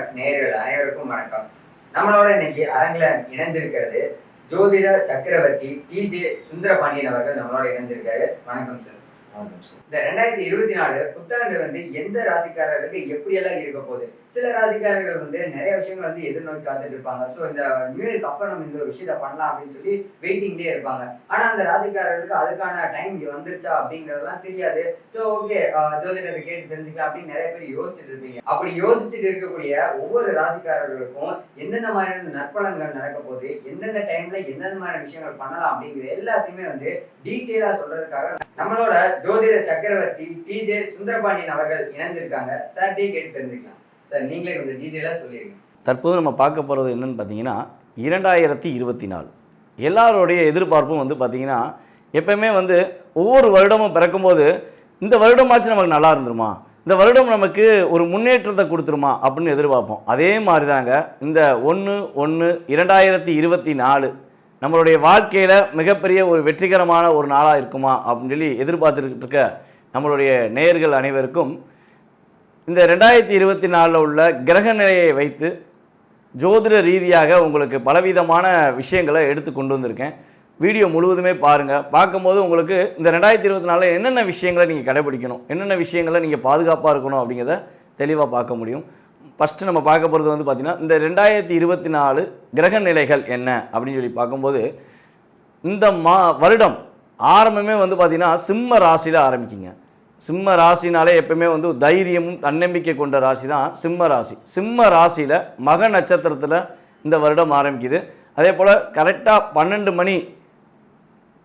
Tax நேயர்கள் அனைவருக்கும் வணக்கம். நம்மளோட இன்னைக்கு அரங்கில் இணைஞ்சிருக்கிறது ஜோதிட சக்கரவர்த்தி டிஜே சுந்தரபாண்டியன் அவர்கள் நம்மளோட இணைஞ்சிருக்காரு வணக்கம் சார். இந்த ரெண்டாயிரத்தி இருபத்தி நாலு புத்தாண்டு வந்து எந்த ராசிக்காரர்களுக்கு எப்படியெல்லாம் இருக்க போகுது? சில ராசிக்காரர்கள் வந்து நிறைய விஷயங்கள் வந்து எதிர்நோக்கி காத்துட்டு இருப்பாங்க. ஸோ இந்த நியூ இயர்க்கு அப்புறம் நம்ம இந்த ஒரு விஷயத்த பண்ணலாம் அப்படின்னு சொல்லி வெயிட்டிங்லேயே இருப்பாங்க. ஆனால் அந்த ராசிக்காரர்களுக்கு அதுக்கான டைம் வந்துருச்சா அப்படிங்கறதெல்லாம் தெரியாது. ஸோ ஓகே ஜோதிடத்தை கேட்டு தெரிஞ்சுக்கலாம் அப்படின்னு நிறைய பேர் யோசிச்சுட்டு இருப்பீங்க. அப்படி யோசிச்சுட்டு இருக்கக்கூடிய ஒவ்வொரு ராசிக்காரர்களுக்கும் எந்தெந்த மாதிரியான நற்பலன்கள் நடக்க போகுது? எந்தெந்த டைம்ல எந்தெந்த மாதிரியான விஷயங்கள் பண்ணலாம் அப்படிங்கிற எல்லாத்தையுமே வந்து டீட்டெயிலாக சொல்றதுக்காக நம்மளோட ஜோதிட சக்கரவர்த்தி டிஜே சுந்தரபாண்டியன் அவர்கள் இணைஞ்சிருக்காங்க சார் டே கேட்டு தெரிஞ்சுக்கலாம் சார் நீங்களே கொஞ்சம் டீட்டெயிலாக சொல்லிடுங்க தற்போது நம்ம பார்க்க போகிறது என்னன்னு பார்த்தீங்கன்னா இரண்டாயிரத்தி இருபத்தி நாலு. எல்லாருடைய எதிர்பார்ப்பும் வந்து பார்த்திங்கன்னா எப்பயுமே வந்து ஒவ்வொரு வருடமும் பிறக்கும்போது இந்த வருடமாச்சும் நமக்கு நல்லா இருந்துருமா? இந்த வருடம் நமக்கு ஒரு முன்னேற்றத்தை கொடுத்துருமா? அப்படின்னு எதிர்பார்ப்போம். அதே மாதிரி தாங்க இந்த ஒன்று ஒன்று இரண்டாயிரத்தி இருபத்தி நாலு நம்மளுடைய வாழ்க்கையில் மிகப்பெரிய ஒரு வெற்றிகரமான ஒரு நாளாக இருக்குமா அப்படின்னு சொல்லி எதிர்பார்த்துக்கிட்டு இருக்க நம்மளுடைய நேயர்கள் அனைவருக்கும் இந்த ரெண்டாயிரத்தி இருபத்தி நாலில் உள்ள கிரக நிலையை வைத்து ஜோதிட ரீதியாக உங்களுக்கு பலவிதமான விஷயங்களை எடுத்து கொண்டு வந்திருக்கேன். வீடியோ முழுவதுமே பாருங்கள் பார்க்கும்போது உங்களுக்கு இந்த ரெண்டாயிரத்தி இருபத்தி நாலில் என்னென்ன விஷயங்களை நீங்கள் கடைபிடிக்கணும் என்னென்ன விஷயங்களை நீங்கள் பாதுகாப்பாக இருக்கணும் அப்படிங்கிறத தெளிவாக பார்க்க முடியும். ஃபஸ்ட்டு நம்ம பார்க்க போகிறது வந்து பார்த்திங்கன்னா இந்த ரெண்டாயிரத்தி இருபத்தி நாலு கிரக நிலைகள் என்ன? அப்படின்னு சொல்லி பார்க்கும்போது இந்த மா வருடம் ஆரம்பமே வந்து பார்த்திங்கன்னா சிம்ம ராசியில் ஆரம்பிக்குங்க. சிம்ம ராசினாலே எப்பவுமே வந்து தைரியமும் தன்னம்பிக்கை கொண்ட ராசி தான் சிம்ம ராசி. சிம்ம ராசியில் மக நட்சத்திரத்தில் இந்த வருடம் ஆரம்பிக்குது. அதே போல் கரெக்டாக பன்னெண்டு மணி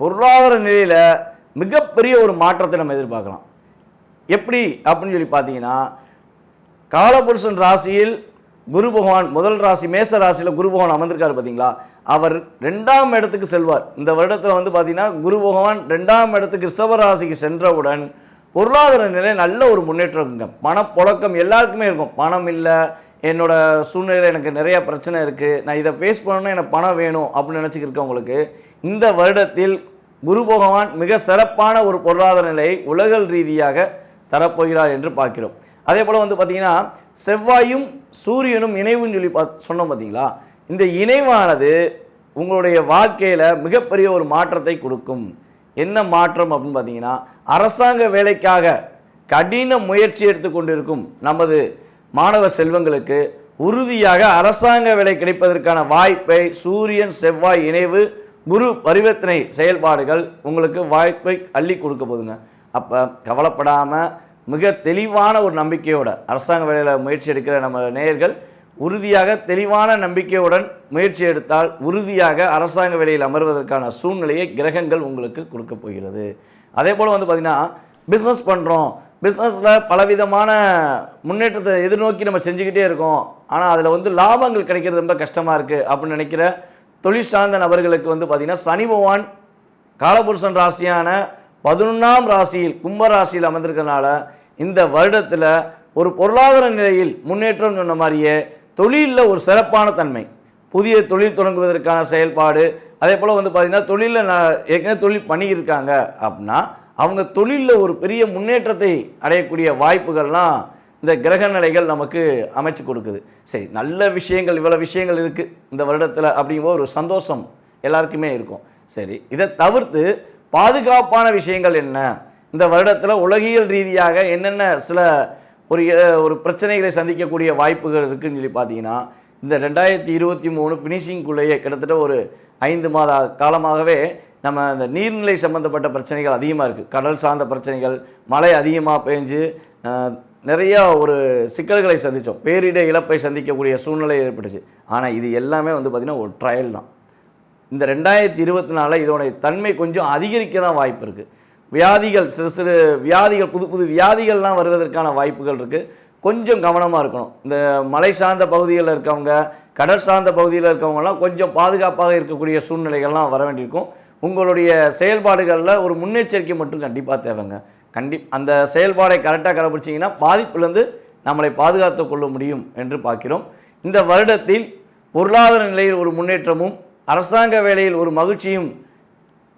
பொருளாதார நிலையில் மிகப்பெரிய ஒரு மாற்றத்தை நம்ம எதிர்பார்க்கலாம். எப்படி அப்படின்னு சொல்லி பார்த்தீங்கன்னா காலபுருஷன் ராசியில் குரு பகவான் முதல் ராசி மேச ராசியில் குரு பகவான் அமர்ந்திருக்காரு பார்த்தீங்களா? அவர் ரெண்டாம் இடத்துக்கு செல்வார். இந்த வருடத்தில் வந்து பார்த்தீங்கன்னா குரு பகவான் ரெண்டாம் இடத்துக்கு ரிஷப ராசிக்கு சென்றவுடன் பொருளாதார நிலை நல்ல ஒரு முன்னேற்றம் இருக்குங்க பணப்புழக்கம் எல்லாருக்குமே இருக்கும். பணம் இல்லை என்னோட சூழ்நிலையில் எனக்கு நிறைய பிரச்சனை இருக்குது நான் இதை ஃபேஸ் பண்ணணும்னா எனக்கு பணம் வேணும் அப்படின்னு நினச்சிக்கிருக்கவங்களுக்கு இந்த வருடத்தில் குரு பகவான் மிக சிறப்பான ஒரு பொருளாதார நிலையை உலகல் ரீதியாக தரப்போகிறார் என்று பார்க்கிறோம். அதே போல் வந்து பார்த்திங்கன்னா செவ்வாயும் சூரியனும் இணைவுன்னு சொல்லி பா சொன்னோம் பார்த்தீங்களா இந்த இணைவானது உங்களுடைய வாழ்க்கையில் மிகப்பெரிய ஒரு மாற்றத்தை கொடுக்கும். என்ன மாற்றம் அப்படின்னு பார்த்தீங்கன்னா அரசாங்க வேலைக்காக கடின முயற்சி எடுத்துக்கொண்டிருக்கும் நமது மாணவ செல்வங்களுக்கு உறுதியாக அரசாங்க வேலை கிடைப்பதற்கான வாய்ப்பை சூரியன் செவ்வாய் இணைவு குரு பரிவர்த்தனை செயல்பாடுகள் உங்களுக்கு வாய்ப்பை அள்ளி கொடுக்க போதுங்க அப்போ கவலைப்படாமல் மிக தெளிவான ஒரு நம்பிக்கையோட அரசாங்க வேலையில் முயற்சி எடுக்கிற நம்ம நேயர்கள் உறுதியாக தெளிவான நம்பிக்கையுடன் முயற்சி எடுத்தால் உறுதியாக அரசாங்க வேலையில் அமர்வதற்கான சூழ்நிலையை கிரகங்கள் உங்களுக்கு கொடுக்க போகிறது. அதே போல் வந்து பார்த்திங்கன்னா பிஸ்னஸ் பண்ணுறோம் பிஸ்னஸில் பலவிதமான முன்னேற்றத்தை எதிர்நோக்கி நம்ம செஞ்சுக்கிட்டே இருக்கோம். ஆனால் அதில் வந்து லாபங்கள் கிடைக்கிறது ரொம்ப கஷ்டமாக இருக்குது அப்படின்னு நினைக்கிற தொழில் சார்ந்த நபர்களுக்கு வந்து பார்த்திங்கன்னா சனி பகவான் காலபுருஷன் ராசியான பதினொன்றாம் ராசியில் கும்ப ராசியில் அமர்ந்திருக்கனால இந்த வருடத்தில் ஒரு பொருளாதார நிலையில் முன்னேற்றம் சொன்ன மாதிரியே தொழிலில் ஒரு சிறப்பான தன்மை. புதிய தொழில் தொடங்குவதற்கான செயல்பாடு அதே போல் வந்து பார்த்திங்கன்னா தொழிலில் நான் ஏற்கனவே தொழில் பண்ணியிருக்காங்க அப்படின்னா அவங்க தொழிலில் ஒரு பெரிய முன்னேற்றத்தை அடையக்கூடிய வாய்ப்புகள்லாம் இந்த கிரக நிலைகள் நமக்கு அமைச்சு கொடுக்குது. சரி நல்ல விஷயங்கள் இவ்வளோ விஷயங்கள் இருக்குது இந்த வருடத்தில் அப்படிங்கும்போது ஒரு சந்தோஷம் எல்லாருக்குமே இருக்கும். சரி இதை தவிர்த்து பாதுகாப்பான விஷயங்கள் என்ன? இந்த வருடத்தில் உலகியல் ரீதியாக என்னென்ன சில ஒரு ஒரு பிரச்சனைகளை சந்திக்கக்கூடிய வாய்ப்புகள் இருக்குன்னு சொல்லி பார்த்தீங்கன்னா இந்த ரெண்டாயிரத்தி இருபத்தி மூணு ஃபினிஷிங்குள்ளேயே கிட்டத்தட்ட ஒரு ஐந்து மாத காலமாகவே நம்ம இந்த நீர்நிலை சம்மந்தப்பட்ட பிரச்சனைகள் அதிகமாக இருக்குது கடல் சார்ந்த பிரச்சனைகள் மழை அதிகமாக பெஞ்சு நிறையா ஒரு சிக்கல்களை சந்தித்தோம் பேரிட இழப்பை சந்திக்கக்கூடிய சூழ்நிலை ஏற்பட்டுச்சு. ஆனால் இது எல்லாமே வந்து பார்த்திங்கன்னா ஒரு ட்ரையல் தான். இந்த ரெண்டாயிரத்தி இருபத்தி நாலில் இதோடைய தன்மை கொஞ்சம் அதிகரிக்க தான் வாய்ப்பு இருக்குது வியாதிகள் சிறு சிறு வியாதிகள் புது புது வியாதிகள்லாம் வருவதற்கான வாய்ப்புகள் இருக்குது கொஞ்சம் கவனமாக இருக்கணும். இந்த மலை சார்ந்த பகுதிகளில் இருக்கவங்க கடல் சார்ந்த பகுதியில் இருக்கவங்கலாம் கொஞ்சம் பாதுகாப்பாக இருக்கக்கூடிய சூழ்நிலைகள்லாம் வர வேண்டியிருக்கும். உங்களுடைய செயல்பாடுகளில் ஒரு முன்னெச்சரிக்கை மட்டும் கண்டிப்பாக தேவைங்க. கண்டி அந்த செயல்பாடை கரெக்டாக கடைபிடிச்சிங்கன்னா பாதிப்புலேருந்து நம்மளை பாதுகாத்து கொள்ள முடியும் என்று பார்க்கிறோம். இந்த வருடத்தில் பொருளாதார நிலையில் ஒரு முன்னேற்றமும் அரசாங்க வேலையில் ஒரு மகிழ்ச்சியும்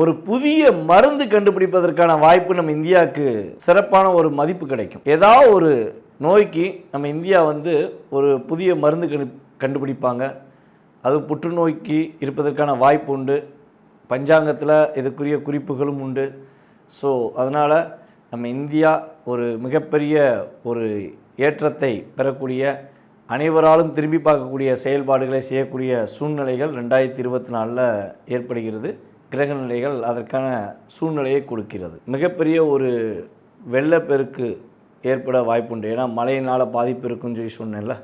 ஒரு புதிய மருந்து கண்டுபிடிப்பதற்கான வாய்ப்பு நம்ம இந்தியாவுக்கு சிறப்பான ஒரு மதிப்பு கிடைக்கும். ஏதாவது ஒரு நோய்க்கு நம்ம இந்தியா வந்து ஒரு புதிய மருந்து கண்டு கண்டுபிடிப்பாங்க. அது புற்றுநோய்க்கு இருப்பதற்கான வாய்ப்பு உண்டு. பஞ்சாங்கத்தில் இதுக்குரிய குறிப்புகளும் உண்டு. ஸோ அதனால் நம்ம இந்தியா ஒரு மிகப்பெரிய ஒரு ஏற்றத்தை பெறக்கூடிய அனைவராலும் திரும்பி பார்க்கக்கூடிய செயல்பாடுகளை செய்யக்கூடிய சூழ்நிலைகள் ரெண்டாயிரத்தி இருபத்தி நாலில் ஏற்படுகிறது. கிரக நிலைகள் அதற்கான சூழ்நிலையை கொடுக்கிறது. மிகப்பெரிய ஒரு வெள்ளப்பெருக்கு ஏற்பட வாய்ப்புண்டு. ஏன்னா மழையினால் பாதிப்பு இருக்குன்னு சொல்லி சொன்னேன்ல.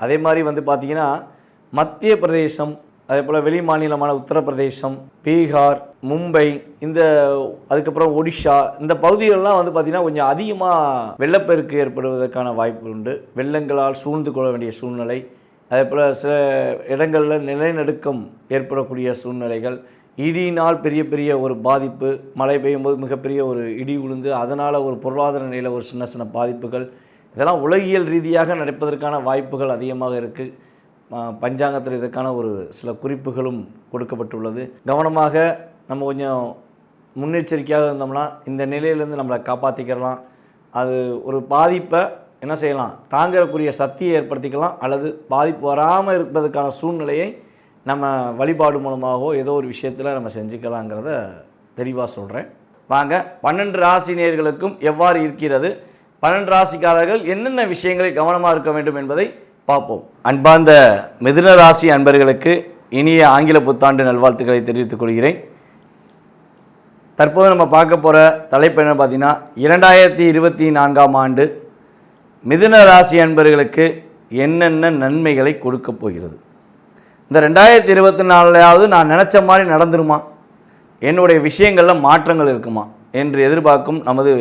அதே மாதிரி வந்து பார்த்திங்கன்னா மத்திய பிரதேசம் அதே போல் வெளி மாநிலமான உத்தரப்பிரதேசம் பீகார் மும்பை இந்த அதுக்கப்புறம் ஒடிஷா இந்த பகுதிகளெலாம் வந்து பார்த்திங்கன்னா கொஞ்சம் அதிகமாக வெள்ளப்பெருக்கு ஏற்படுவதற்கான வாய்ப்பு உண்டு வெள்ளங்களால் சூழ்ந்து கொள்ள வேண்டிய சூழ்நிலை. அதே போல் சில இடங்களில் நிலநடுக்கம் ஏற்படக்கூடிய சூழ்நிலைகள். இடியினால் பெரிய பெரிய ஒரு பாதிப்பு மழை பெய்யும் போது மிகப்பெரிய ஒரு இடி விழுந்து அதனால் ஒரு பொருளாதார நிலையில் ஒரு சின்ன சின்ன பாதிப்புகள். இதெல்லாம் உலகியல் ரீதியாக நடப்பதற்கான வாய்ப்புகள் அதிகமாக இருக்குது பஞ்சாங்கத்தில் இதற்கான ஒரு சில குறிப்புகளும் கொடுக்கப்பட்டுள்ளது. கவனமாக நம்ம கொஞ்சம் முன்னெச்சரிக்கையாக இருந்தோம்னா இந்த நிலையிலேருந்து நம்மளை காப்பாற்றிக்கிறலாம் அது ஒரு பாதிப்பை என்ன செய்யலாம்? தாங்கக்கூடிய சக்தியை ஏற்படுத்திக்கலாம் அல்லது பாதிப்பு வராமல் இருப்பதற்கான சூழ்நிலையை நம்ம வழிபாடு மூலமாகவோ ஏதோ ஒரு விஷயத்தில் நம்ம செஞ்சுக்கலாங்கிறத தெளிவாக சொல்கிறேன் வாங்க பன்னெண்டு ராசினியர்களுக்கும் எவ்வாறு இருக்கிறது? பன்னெண்டு ராசிக்காரர்கள் என்னென்ன விஷயங்களை கவனமாக இருக்க வேண்டும் என்பதை பார்ப்போம். அன்பார்ந்த மிதுன ராசி அன்பர்களுக்கு இனிய ஆங்கில புத்தாண்டு நல்வாழ்த்துக்களை தெரிவித்துக் கொள்கிறேன். தற்போது நம்ம பார்க்க போகிற தலைப்பு என்ன பார்த்தீங்கன்னா இரண்டாயிரத்தி இருபத்தி நான்காம் ஆண்டு மிதுன ராசி அன்பர்களுக்கு என்னென்ன நன்மைகளை கொடுக்கப் போகிறது? இந்த ரெண்டாயிரத்தி இருபத்தி நாலுலையாவது நான் நினச்ச மாதிரி நடந்துருமா? என்னுடைய விஷயங்களில் மாற்றங்கள் இருக்குமா? என்று எதிர்பார்க்கும் நமது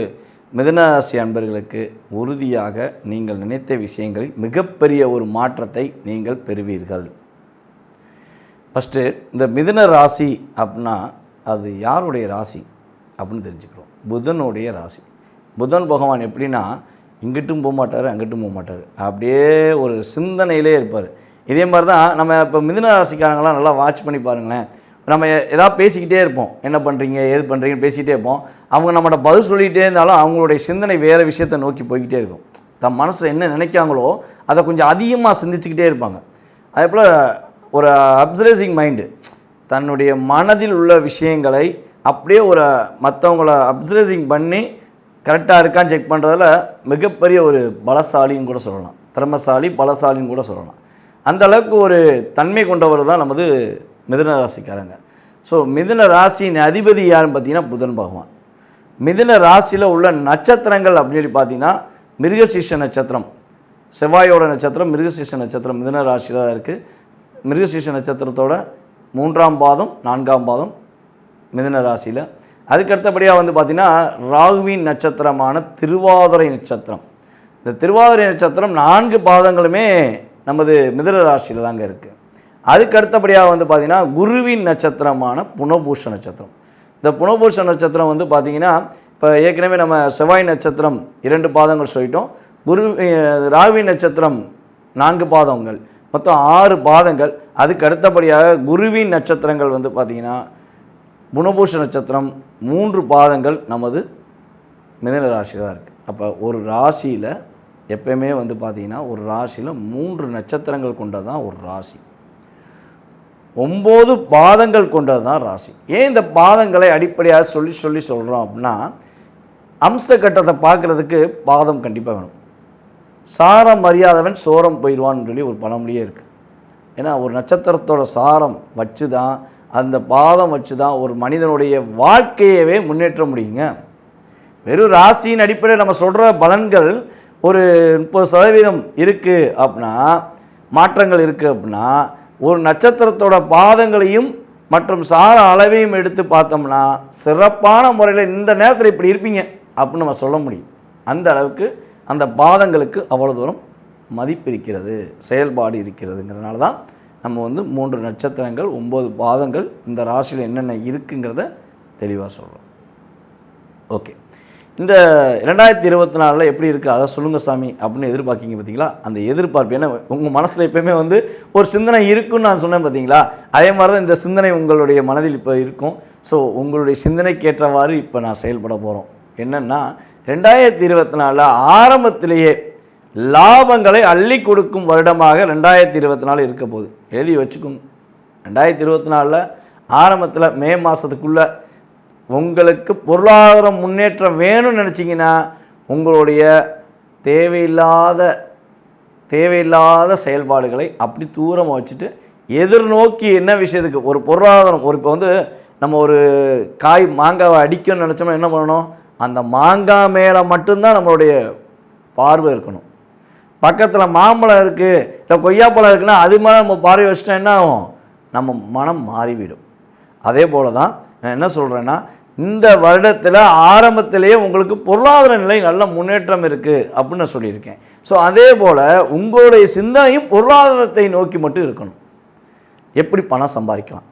மிதுன ராசி அன்பர்களுக்கு உறுதியாக நீங்கள் நினைத்த விஷயங்களில் மிகப்பெரிய ஒரு மாற்றத்தை நீங்கள் பெறுவீர்கள். ஃபஸ்ட்டு இந்த மிதுன ராசி அப்படின்னா அது யாருடைய ராசி அப்படின்னு தெரிஞ்சுக்கிறோம். புதனுடைய ராசி. புதன் பகவான் எப்படின்னா இங்கிட்டும் போக மாட்டார் அங்கிட்டும் போக மாட்டார் அப்படியே ஒரு சிந்தனையிலே இருப்பார். இதே மாதிரி தான் நம்ம இப்போ மிதுன ராசிக்காரங்களாம் நல்லா வாட்ச் பண்ணி பாருங்களேன். நம்ம எதாவது பேசிக்கிட்டே இருப்போம். என்ன பண்ணுறீங்க ஏது பண்ணுறீங்கன்னு பேசிக்கிட்டே இருப்போம். அவங்க நம்மகிட்ட பதில் சொல்லிகிட்டே இருந்தாலும் அவங்களுடைய சிந்தனை வேறு விஷயத்தை நோக்கி போய்கிட்டே இருக்கும். தம் மனசில் என்ன நினைக்காங்களோ அதை கொஞ்சம் அதிகமாக சிந்திச்சுக்கிட்டே இருப்பாங்க. அதே போல் ஒரு அப்சர்வேசிங் மைண்டு தன்னுடைய மனதில் உள்ள விஷயங்களை அப்படியே ஒரு மற்றவங்கள அப்சர்வேசிங் பண்ணி கரெக்டாக இருக்கான்னு செக் பண்ணுறதுல மிகப்பெரிய ஒரு பலசாலின்னு கூட சொல்லலாம். திறமசாலி பலசாலின்னு கூட சொல்லலாம். அந்த அளவுக்கு ஒரு தன்மை கொண்டவர் தான் நமது மிதுன ராசிக்காரங்க. ஸோ மிதுன ராசியின் அதிபதி யாருன்னு பார்த்தீங்கன்னா புதன் பகவான். மிதுன ராசியில் உள்ள நட்சத்திரங்கள் அப்படின்னு பார்த்தீங்கன்னா மிருகசீஷ நட்சத்திரம். செவ்வாயோட நட்சத்திரம் மிருகசீஷ நட்சத்திரம் மிதன ராசியில் தான் இருக்குது மிருகசீஷ நட்சத்திரத்தோட மூன்றாம் பாதம் நான்காம் பாதம் மிதுன ராசியில். அதுக்கு அடுத்தபடியாக வந்து பார்த்திங்கன்னா ராகுவின் நட்சத்திரமான திருவாதிரை நட்சத்திரம். இந்த திருவாதிரை நட்சத்திரம் நான்கு பாதங்களுமே நமது மிதுன ராசியில் தாங்க இருக்குது அதுக்கு அடுத்தபடியாக வந்து பார்த்திங்கன்னா குருவின் நட்சத்திரமான புனபூஷ நட்சத்திரம். இந்த புனபூஷ நட்சத்திரம் வந்து பார்த்திங்கன்னா இப்போ ஏற்கனவே நம்ம செவ்வாய் நட்சத்திரம் இரண்டு பாதங்கள் சொல்லிட்டோம். குரு ராவி நட்சத்திரம் நான்கு பாதங்கள் மொத்தம் ஆறு பாதங்கள். அதுக்கு அடுத்தபடியாக குருவின் நட்சத்திரங்கள் வந்து பார்த்திங்கன்னா குணபூஷ நட்சத்திரம் மூன்று பாதங்கள் நமது மிதன ராசியில் தான் இருக்குது அப்போ ஒரு ராசியில் எப்பயுமே வந்து பார்த்திங்கன்னா ஒரு ராசியில் மூன்று நட்சத்திரங்கள் கொண்டது தான் ஒரு ராசி. ஒம்பது பாதங்கள் கொண்டது தான் ராசி. ஏன் இந்த பாதங்களை அடிப்படையாக சொல்லி சொல்லி சொல்கிறோம் அப்படின்னா அம்ச கட்டத்தை பார்க்குறதுக்கு பாதம் கண்டிப்பாக வேணும். சாரம் அறியாதவன் சோரம் போயிடுவான்னு சொல்லி ஒரு பழமொழியே இருக்குது ஏன்னா ஒரு நட்சத்திரத்தோட சாரம் வச்சு தான் அந்த பாதம் வச்சு தான் ஒரு மனிதனுடைய வாழ்க்கையவே முன்னேற்ற முடியுங்க. வெறும் ராசியின் அடிப்படையில் நம்ம சொல்கிற பலன்கள் ஒரு முப்பது சதவீதம் இருக்குது அப்படின்னா மாற்றங்கள் இருக்குது அப்படின்னா ஒரு நட்சத்திரத்தோட பாதங்களையும் மற்றும் சார அளவையும் எடுத்து பார்த்தோம்னா சிறப்பான முறையில் இந்த நேரத்தில் இப்படி இருப்பீங்க அப்படின்னு நம்ம சொல்ல முடியும். அந்த அளவுக்கு அந்த பாதங்களுக்கு அவ்வளோ தூரம் மதிப்பு இருக்கிறது செயல்பாடு இருக்கிறதுங்கிறதுனால தான் நம்ம வந்து மூன்று நட்சத்திரங்கள் ஒம்பது பாதங்கள் இந்த ராசியில் என்னென்ன இருக்குங்கிறத தெளிவாக சொல்கிறோம் ஓகே. இந்த ரெண்டாயிரத்தி இருபத்தி நாலில் எப்படி இருக்குது அதை சொல்லுங்கள் சாமி அப்படின்னு எதிர்பார்க்கிங்க பார்த்தீங்களா அந்த எதிர்பார்ப்பு ஏன்னா உங்கள் மனசில் எப்பயுமே வந்து ஒரு சிந்தனை இருக்குன்னு நான் சொன்னேன் பார்த்தீங்களா அதே மாதிரி தான் இந்த சிந்தனை உங்களுடைய மனதில் இப்போ இருக்கும். ஸோ உங்களுடைய சிந்தனைக்கேற்றவாறு இப்போ நான் செயல்பட போகிறோம் என்னென்னா ரெண்டாயிரத்தி இருபத்தி நாலில் ஆரம்பத்திலேயே லாபங்களை அள்ளி கொடுக்கும் வருடமாக ரெண்டாயிரத்தி இருபத்தி நாலு இருக்க போகுது. எழுதி வச்சுக்கோங்க. ரெண்டாயிரத்தி இருபத்தி நாலில் ஆரம்பத்தில் மே மாதத்துக்குள்ளே உங்களுக்கு பொருளாதார முன்னேற்றம் வேணும்னு நினச்சிங்கன்னா உங்களுடைய தேவையில்லாத தேவையில்லாத செயல்பாடுகளை அப்படி தூரமாக வச்சுட்டு எதிர்நோக்கி என்ன விஷயத்துக்கு ஒரு பொருளாதாரம் ஒரு இப்போ வந்து நம்ம ஒரு காய் மாங்காவை அடிக்கணும்னு நினச்சோம்னா என்ன பண்ணணும்? அந்த மாங்காய் மேலே மட்டும்தான் நம்மளுடைய பார்வை இருக்கணும். பக்கத்தில் மாம்பழம் இருக்குது இல்லை கொய்யாப்பழம் இருக்குன்னா அது மேலே நம்ம பார்வை வச்சுட்டோம் என்ன ஆகும்? நம்ம மனம் மாறிவிடும். அதே போல தான் நான் என்ன சொல்கிறேன்னா இந்த வருடத்தில் ஆரம்பத்திலேயே உங்களுக்கு பொருளாதார நிலை நல்ல முன்னேற்றம் இருக்குது அப்படின்னு நான் சொல்லியிருக்கேன். ஸோ அதே போல் உங்களுடைய சிந்தனையும் பொருளாதாரத்தை நோக்கி மட்டும் இருக்கணும். எப்படி பணம் சம்பாதிக்கலாம்?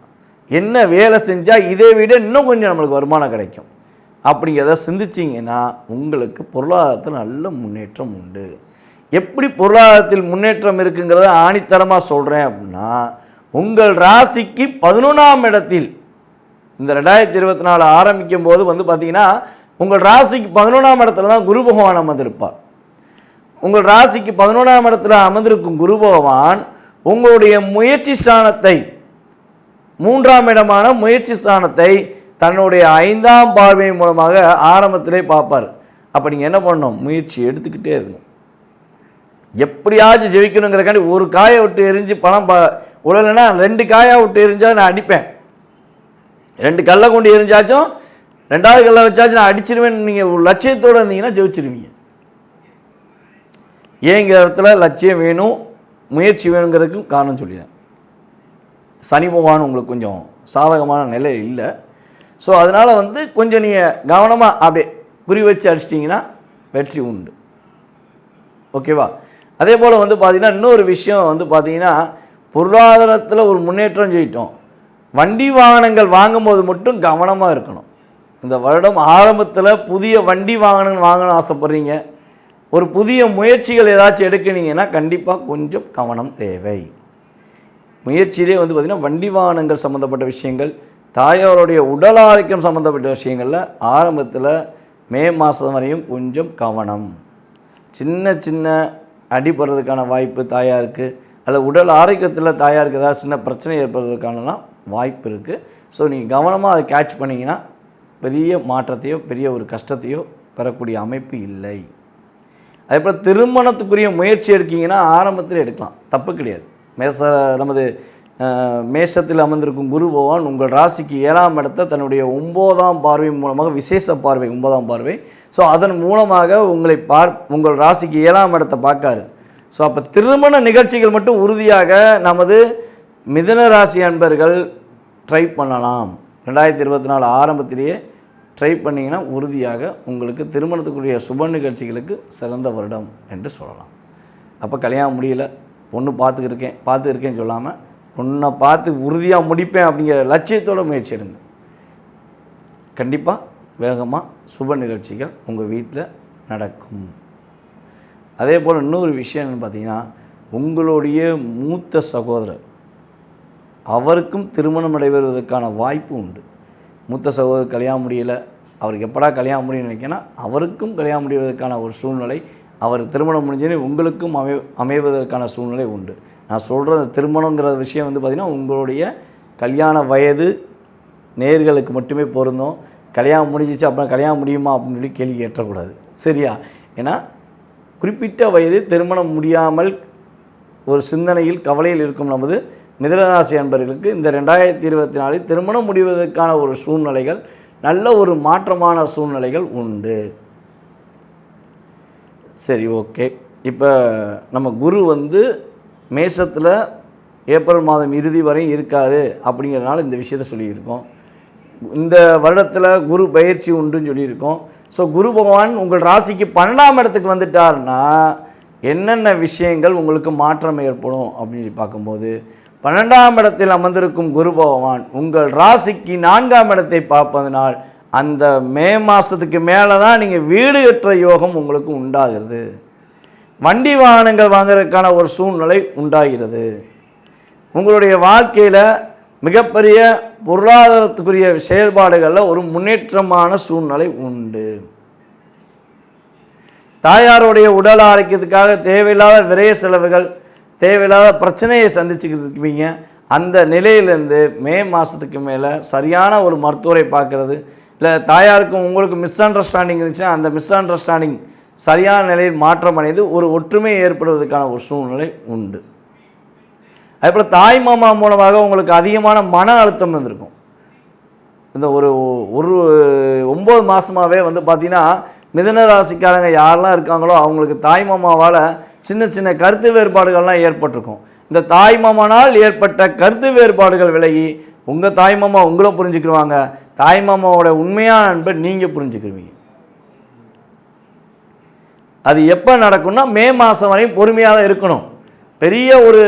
என்ன வேலை செஞ்சால் இதை விட இன்னும் கொஞ்சம் நம்மளுக்கு வருமானம் கிடைக்கும். அப்படிங்கிறத சிந்திச்சிங்கன்னா உங்களுக்கு பொருளாதாரத்தில் நல்ல முன்னேற்றம் உண்டு. எப்படி பொருளாதாரத்தில் முன்னேற்றம் இருக்குங்கிறத ஆணித்தரமாக சொல்கிறேன் அப்படின்னா உங்கள் ராசிக்கு பதினொன்றாம் இடத்தில் இந்த ரெண்டாயிரத்தி இருபத்தி நாலு ஆரம்பிக்கும் போது வந்து பார்த்தீங்கன்னா உங்கள் ராசிக்கு பதினொன்றாம் இடத்துல தான் குரு பகவான் அமர்ந்திருப்பார். உங்கள் ராசிக்கு பதினொன்றாம் இடத்துல அமர்ந்திருக்கும் குரு பகவான் உங்களுடைய முயற்சி ஸ்தானத்தை மூன்றாம் இடமான முயற்சி ஸ்தானத்தை தன்னுடைய ஐந்தாம் பார்வை மூலமாக ஆரம்பத்திலே பார்ப்பார். அப்போ நீங்கள் என்ன பண்ணணும்? முயற்சி எடுத்துக்கிட்டே இருக்கணும். எப்படியாச்சும் ஜெயிக்கணுங்கிறக்காண்டி ஒரு காயை விட்டு எரிஞ்சு பணம் ப உழலைன்னா ரெண்டு காயை விட்டு எரிஞ்சால் நான் அடிப்பேன். ரெண்டு கல்லை கொண்டு எரிஞ்சாச்சும் ரெண்டாவது கல்லை வச்சாச்சும் நான் அடிச்சிருவேன் நீங்கள் ஒரு லட்சியத்தோடு இருந்தீங்கன்னா ஜெயிச்சிருவீங்க. ஏங்கிற இடத்துல லட்சியம் வேணும் முயற்சி வேணுங்கிறதுக்கும் காரணம் சொல்லிடுறேன். சனி பகவான் உங்களுக்கு கொஞ்சம் சாதகமான நிலை இல்லை. ஸோ அதனால் வந்து கொஞ்சம் நீங்கள் கவனமாக அப்படியே குறி வச்சு அடிச்சிட்டிங்கன்னா வெற்றி உண்டு. ஓகேவா அதே போல் வந்து பார்த்திங்கன்னா இன்னொரு விஷயம் வந்து பார்த்திங்கன்னா பொருளாதாரத்தில் ஒரு முன்னேற்றம் செய்யிட்டோம் வண்டி வாகனங்கள் வாங்கும்போது மட்டும் கவனமாக இருக்கணும். இந்த வருடம் ஆரம்பத்தில் புதிய வண்டி வாகனங்கள் வாங்கணும்னு ஆசைப்பட்றீங்க. ஒரு புதிய முயற்சிகள் ஏதாச்சும் எடுக்கிறீங்கன்னா கண்டிப்பாக கொஞ்சம் கவனம் தேவை. முயற்சியிலே வந்து பார்த்திங்கன்னா வண்டி வாகனங்கள் சம்மந்தப்பட்ட விஷயங்கள் தாயாருடைய உடல் ஆரோக்கியம் சம்மந்தப்பட்ட விஷயங்களில் ஆரம்பத்தில் மே மாதம் வரையும் கொஞ்சம் கவனம். சின்ன சின்ன அடிபடுறதுக்கான வாய்ப்பு தாயாருக்கு அல்லது உடல் ஆரோக்கியத்தில் தாயாருக்கு ஏதாவது சின்ன பிரச்சனை ஏற்படுறதுக்கானலாம் வாய்ப்பு இருக்குது ஸோ நீங்கள் கவனமாக அதை கேட்ச் பண்ணிங்கன்னா பெரிய மாற்றத்தையோ பெரிய ஒரு கஷ்டத்தையோ பெறக்கூடிய அமைப்பு இல்லை. அதே போல் திருமணத்துக்குரிய முயற்சி எடுக்கீங்கன்னா ஆரம்பத்தில் எடுக்கலாம். தப்பு கிடையாது. மேச நமது மேஷத்தில் அமர்ந்திருக்கும் குரு பகவான் உங்கள் ராசிக்கு ஏழாம் இடத்தை தன்னுடைய ஒம்போதாம் பார்வை மூலமாக விசேஷ பார்வை ஒன்பதாம் பார்வை. ஸோ அதன் மூலமாக உங்களை பார் உங்கள் ராசிக்கு ஏழாம் இடத்தை பார்க்காரு. ஸோ அப்போ திருமண நிகழ்ச்சிகள் மட்டும் உறுதியாக நமது மிதன ராசி அன்பர்கள் ட்ரை பண்ணலாம். ரெண்டாயிரத்தி இருபத்தி நாலு ஆரம்பத்திலேயே ட்ரை பண்ணிங்கன்னா உறுதியாக உங்களுக்கு திருமணத்துக்குரிய சுப நிகழ்ச்சிகளுக்கு சிறந்த வருடம் என்று சொல்லலாம். அப்போ கல்யாணம் முடியல பொண்ணு பார்த்துக்கிருக்கேன் பார்த்துருக்கேன்னு சொல்லாமல் பொண்ணை பார்த்து உறுதியாக முடிப்பேன் அப்படிங்கிற லட்சியத்தோடு முயற்சி எடுங்க. கண்டிப்பாக வேகமாக சுப நிகழ்ச்சிகள் உங்கள் வீட்டில் நடக்கும். அதே போல் இன்னொரு விஷயம் என்னன்னு பார்த்தீங்கன்னா உங்களுடைய மூத்த சகோதரர் அவருக்கும் திருமணம் நடைபெறுவதற்கான வாய்ப்பு உண்டு. மூத்த சகோதரர் கல்யாணம் முடியலை அவருக்கு எப்படா கல்யாணம் முடியும்னு நினைக்கினா அவருக்கும் கல்யாணம் முடிவதற்கான ஒரு சூழ்நிலை அவர் திருமணம் முடிஞ்சோடனே உங்களுக்கும் அமை அமைவதற்கான சூழ்நிலை உண்டு. நான் சொல்கிற அந்த திருமணங்கிற விஷயம் வந்து பார்த்திங்கன்னா உங்களுடைய கல்யாண வயது நேர்களுக்கு மட்டுமே பொருந்தும். கல்யாணம் முடிஞ்சிச்சு அப்புறம் கல்யாணம் முடியுமா அப்படின்னு சொல்லி கேள்வி கேட்டக்கூடாது சரியா? ஏன்னா குறிப்பிட்ட வயது திருமணம் முடியாமல் ஒரு சிந்தனையில் கவலையில் இருக்கும் நமது மிதனராசி அன்பர்களுக்கு இந்த ரெண்டாயிரத்தி இருபத்தி நாலில் திருமணம் முடிவதற்கான ஒரு சூழ்நிலைகள் நல்ல ஒரு மாற்றமான சூழ்நிலைகள் உண்டு. சரி ஓகே. இப்போ நம்ம குரு வந்து மேசத்தில் ஏப்ரல் மாதம் இறுதி வரையும் இருக்கார் அப்படிங்கிறனால இந்த விஷயத்த சொல்லியிருக்கோம். இந்த வருடத்தில் குரு பயிற்சி உண்டுன்னு சொல்லியிருக்கோம். ஸோ குரு பகவான் உங்கள் ராசிக்கு பன்னெண்டாம் இடத்துக்கு வந்துட்டாருன்னா என்னென்ன விஷயங்கள் உங்களுக்கு மாற்றம் ஏற்படும் அப்படின்னு சொல்லி பார்க்கும்போது பன்னெண்டாம் இடத்தில் அமர்ந்திருக்கும் குரு பகவான் உங்கள் ராசிக்கு நான்காம் இடத்தை பார்ப்பதனால் அந்த மே மாதத்துக்கு மேலே தான் நீங்கள் வீடு கட்டுற யோகம் உங்களுக்கு உண்டாகிறது. வண்டி வாகனங்கள் வாங்குறதுக்கான ஒரு சூழ்நிலை உண்டாகிறது. உங்களுடைய வாழ்க்கையில் மிகப்பெரிய பொருளாதாரத்துக்குரிய செயல்பாடுகளில் ஒரு முன்னேற்றமான சூழ்நிலை உண்டு. தாயாருடைய உடல் ஆரோக்கியத்துக்காக தேவையில்லாத விரைய செலவுகள் தேவையில்லாத பிரச்சனையை சந்திச்சுக்கிட்டு இருக்கீங்க. அந்த நிலையிலேருந்து மே மாதத்துக்கு மேலே சரியான ஒரு மருத்துவரை பார்க்குறது இல்லை தாயாருக்கும் உங்களுக்கு மிஸ் அண்டர்ஸ்டாண்டிங் இருந்துச்சுன்னா அந்த மிஸ் அண்டர்ஸ்டாண்டிங் சரியான நிலையில் மாற்றம் அடைந்து ஒரு ஒற்றுமை ஏற்படுவதற்கான ஒரு சூழ்நிலை உண்டு. அதேபோல் தாய் மாமா மூலமாக உங்களுக்கு அதிகமான மன அழுத்தம் இருந்திருக்கும். இந்த ஒரு ஒரு ஒம்பது மாதமாகவே வந்து பார்த்திங்கன்னா மிதன ராசிக்காரங்க யாரெல்லாம் இருக்காங்களோ அவங்களுக்கு தாய் மாமாவால் சின்ன சின்ன கருத்து வேறுபாடுகள்லாம் ஏற்பட்டிருக்கும். இந்த தாய் மாமனால் ஏற்பட்ட கருத்து வேறுபாடுகள் விலகி உங்கள் தாய் மாமா உங்களை புரிஞ்சுக்கிடுவாங்க தாய் மாமாவோட உண்மையான அன்பை நீங்கள் புரிஞ்சுக்கிடுவீங்க அது எப்போ நடக்கும்னா மே மாதம் வரையும் பொறுமையாக தான் இருக்கணும். பெரிய ஒரு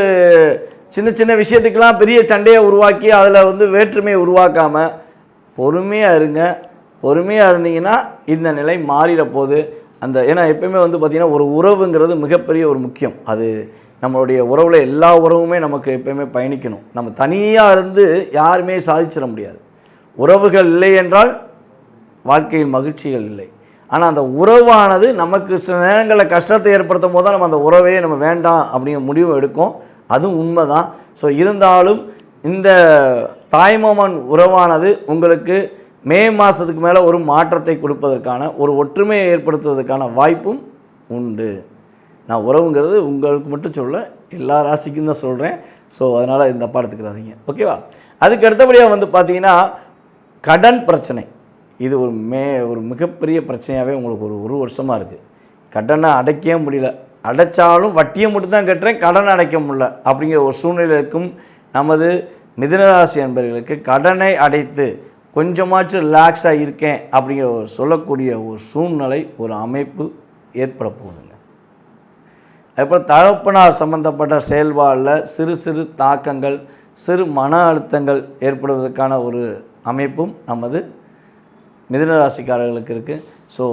சின்ன சின்ன விஷயத்துக்கெல்லாம் பெரிய சண்டையை உருவாக்கி அதில் வந்து வேற்றுமையை உருவாக்காமல் பொறுமையாக இருங்க. பொறுமையாக இருந்தீங்கன்னா இந்த நிலை மாறிட போது அந்த ஏன்னா எப்பயுமே வந்து பார்த்திங்கன்னா ஒரு உறவுங்கிறது மிகப்பெரிய ஒரு முக்கியம். அது நம்மளுடைய உறவில் எல்லா உறவுமே நமக்கு எப்பயுமே பயணிக்கணும். நம்ம தனியாக இருந்து யாருமே சாதிச்சிட முடியாது. உறவுகள் இல்லை என்றால் வாழ்க்கையில் மகிழ்ச்சிகள் இல்லை. ஆனால் அந்த உறவானது நமக்கு சில நேரங்களில் கஷ்டத்தை ஏற்படுத்தும் போது தான் நம்ம அந்த உறவையே நம்ம வேண்டாம் அப்படிங்கிற முடிவு எடுக்கும். அதுவும் உண்மை தான் ஸோ இருந்தாலும் இந்த தாய்மாமன் உறவானது உங்களுக்கு மே மாதத்துக்கு மேலே ஒரு மாற்றத்தை கொடுப்பதற்கான ஒரு ஒற்றுமையை ஏற்படுத்துவதற்கான வாய்ப்பும் உண்டு. நான் உறவுங்கிறது உங்களுக்கு மட்டும் சொல்ல எல்லா ராசிக்கும் தான் சொல்கிறேன் ஸோ அதனால் இந்த பாடத்துக்கிறாதீங்க ஓகேவா அதுக்கு அடுத்தபடியாக வந்து பார்த்தீங்கன்னா கடன் பிரச்சனை. இது ஒரு மே ஒரு மிகப்பெரிய பிரச்சனையாகவே உங்களுக்கு ஒரு ஒரு வருஷமாக இருக்குது கடனை அடைக்கவே முடியல. அடைச்சாலும் வட்டியை மட்டும் தான் கட்டுறேன் கடன் அடைக்க முடியல. அப்படிங்கிற ஒரு சூழ்நிலை இருக்கும் நமது மிதுனராசி அன்பர்களுக்கு கடனை அடைத்து கொஞ்சமாச்சும் ரிலாக்ஸாக இருக்கேன் அப்படிங்கிற ஒரு சொல்லக்கூடிய ஒரு சூழ்நிலை ஒரு அமைப்பு ஏற்பட போகுதுங்க. அதுபோல் தகப்பனார் சம்பந்தப்பட்ட செயல்பாடில் சிறு சிறு தாக்கங்கள் சிறு மன அழுத்தங்கள் ஏற்படுவதற்கான ஒரு அமைப்பும் நமது மிதுன ராசிக்காரர்களுக்கு இருக்குது ஸோ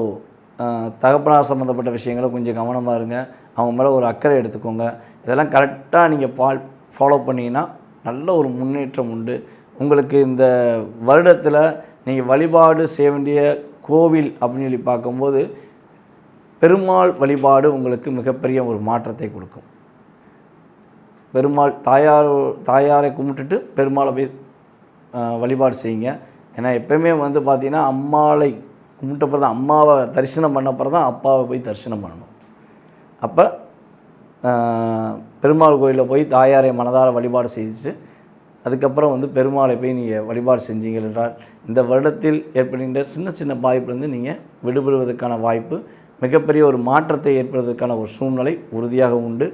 தகப்பனார் சம்மந்தப்பட்ட விஷயங்களை கொஞ்சம் கவனமாக இருங்க. அவங்க மேலே ஒரு அக்கறை எடுத்துக்கோங்க. இதெல்லாம் கரெக்டாக நீங்கள் ஃபால் ஃபாலோ பண்ணிங்கன்னா நல்ல ஒரு முன்னேற்றம் உண்டு. உங்களுக்கு இந்த வருடத்தில் நீங்கள் வழிபாடு செய்ய வேண்டிய கோவில் அப்படின்னு சொல்லி பார்க்கும்போது பெருமாள் வழிபாடு உங்களுக்கு மிகப்பெரிய ஒரு மாற்றத்தை கொடுக்கும். பெருமாள் தாயார் தாயாரை கும்பிட்டுட்டு பெருமாளை போய் வழிபாடு செய்யுங்க. ஏன்னா எப்பயுமே வந்து பார்த்திங்கன்னா அம்மாளை கும்பிட்டப்பறம் தான் அம்மாவை தரிசனம் பண்ணப்பறம் தான் அப்பாவை போய் தரிசனம் பண்ணணும். அப்போ பெருமாள் கோயிலில் போய் தாயாரை மனதார வழிபாடு செய்துட்டு அதுக்கப்புறம் வந்து பெருமாளை போய் நீங்கள் வழிபாடு செஞ்சீங்க என்றால் இந்த வருடத்தில் ஏற்படுகின்ற சின்ன சின்ன பாதிப்புலேருந்து நீங்கள் விடுபடுவதற்கான வாய்ப்பு மிகப்பெரிய ஒரு மாற்றத்தை ஏற்படுவதற்கான ஒரு சூழ்நிலை உறுதியாக உண்டு.